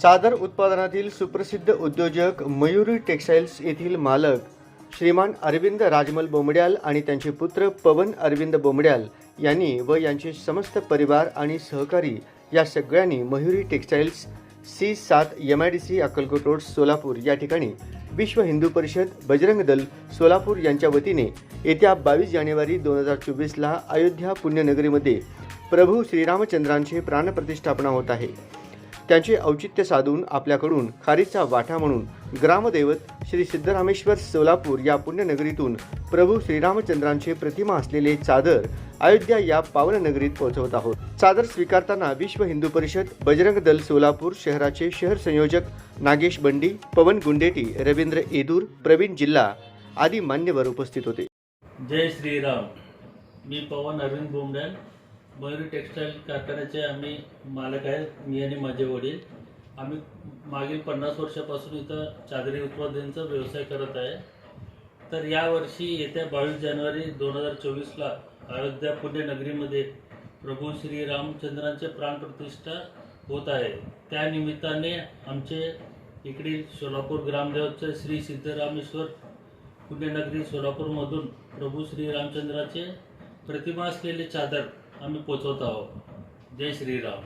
चादर उत्पादनातील सुप्रसिद्ध उद्योजक मयुरी टेक्स्टाईल्स येथील मालक श्रीमान अरविंद राजमल बोमड्याल आणि त्यांचे पुत्र पवन अरविंद बोमड्याल यांनी व यांचे समस्त परिवार आणि सहकारी या सगळ्यांनी मयुरी टेक्स्टाईल्स सी सात M I D C Akkalkot road Solapur या ठिकाणी विश्व हिंदू परिषद बजरंग दल सोलापूर यांच्या वतीने येत्या बावीस जानेवारी दोन हजार चोवीसला अयोध्या पुण्यनगरीमध्ये प्रभू श्रीरामचंद्रांची प्राणप्रतिष्ठापना होत आहे. त्यांचे औचित्य साधून आपल्याकडून खारीचा वाटा म्हणून ग्रामदैवत श्री सिद्धरामेश्वर सोलापूर या पुण्यनगरीतून प्रभू श्रीरामचंद्रांचे प्रतिमा असलेले चादर अयोध्या या पावन नगरीत पोहोचवत आहोत. चादर स्वीकारताना विश्व हिंदू परिषद बजरंग दल सोलापूर शहराचे शहर संयोजक नागेश बंडी पवन गुंडेटी रवींद्र येदूर प्रवीण जिल्हा आदी मान्यवर उपस्थित होते. जय श्रीराम. मी पवन अरविंद बोमड्याल मयुरी टेक्स्टाईल कारखान्याचे आम्ही मालक आहेत मी आणि माझे वडील. आम्ही मागील पन्नास वर्षापासून इथं चादरी उत्पादनाचा व्यवसाय करत आहे. तर यावर्षी येत्या बावीस जानेवारी दोन हजार चोवीसला अयोध्या पुण्यनगरीमध्ये प्रभू श्री रामचंद्रांचे प्राणप्रतिष्ठा होत आहे. त्यानिमित्ताने आमचे इकडील सोलापूर ग्रामदेवचे श्री सिद्धरामेश्वर पुण्यनगरी सोलापूरमधून प्रभू श्री रामचंद्राचे प्रतिमा असलेले चादर आम्ही पोचवत आहोत. जय श्रीराम.